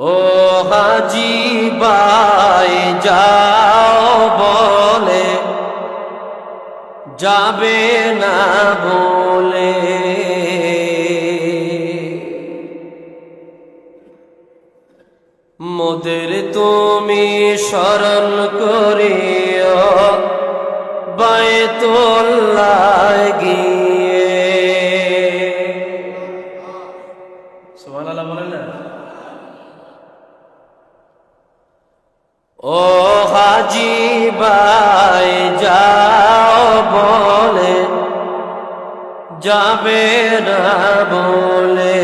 ও হাজি by যাও বলে যাবে না বলে। মোদের তুমি স্মরণ করিও বায়তুল্লাহ গিয়ে ও হাজি বাই যাও বলে যাবে না বলে।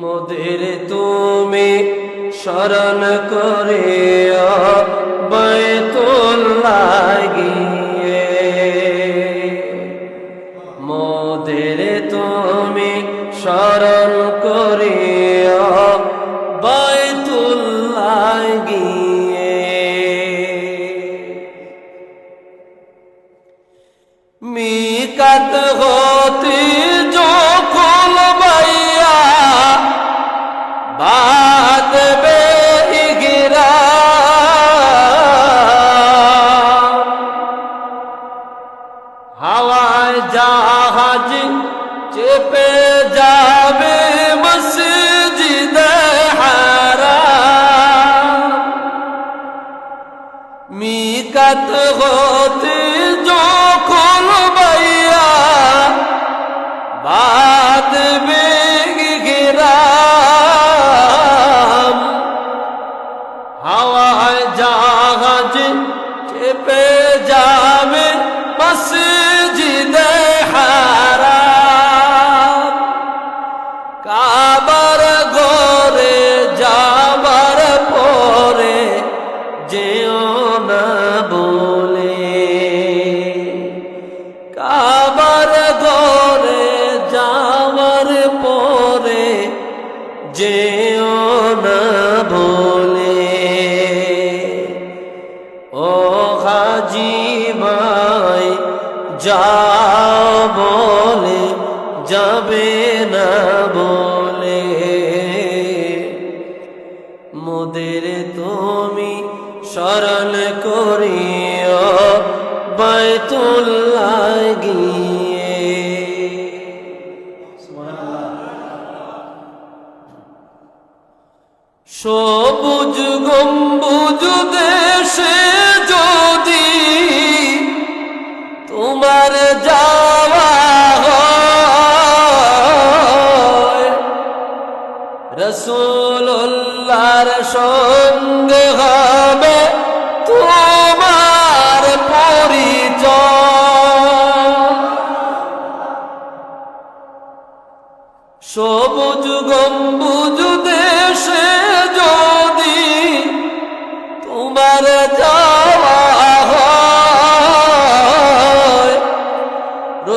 মোদের তুমি স্মরণ করে বৈতুল্লাহ গিয়ে মিকাত হতে যখন বাইয়া বাদবে ইগরা। হাওয়ায় জাহাজ চেপে যাবে মসজিদ হারাম মিকাত হতে বাদ বেগিরাম হাওয়ায় জাহাজ চেপে যাবে মসজিদ হারাম কাবার ঘরে যাবার পরে যেও না বলে কাবার যেও না বলে। ও হাজি ভাই, যাও বলে, যাবে না বলে। মোদের তুমি স্মরণ করিও, বাইতুল্লাহ গিয়ে সবুজ গম্বুজ দেশে যদি তোমার যাওয়া রসুল্লাহর সঙ্গে হবে তোমার পরিচয়। সবুজ গম্বুজ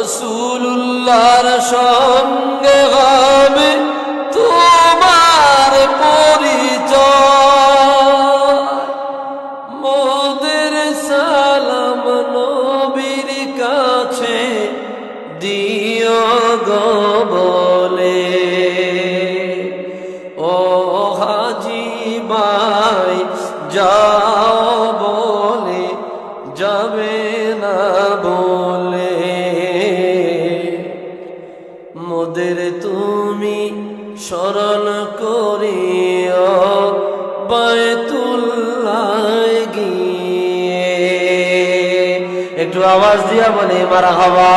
রসুল্লাহর সঙ্গে হবে তোমার পরিচয়। সালাম নবীর কাছে দিও গো বলে। ও হাজি ভাই যাও মোদের তুমি স্মরণ করিও বায়তুল্লাহ গিয়ে। একটু আওয়াজ দিয়া বলে মারা হবা।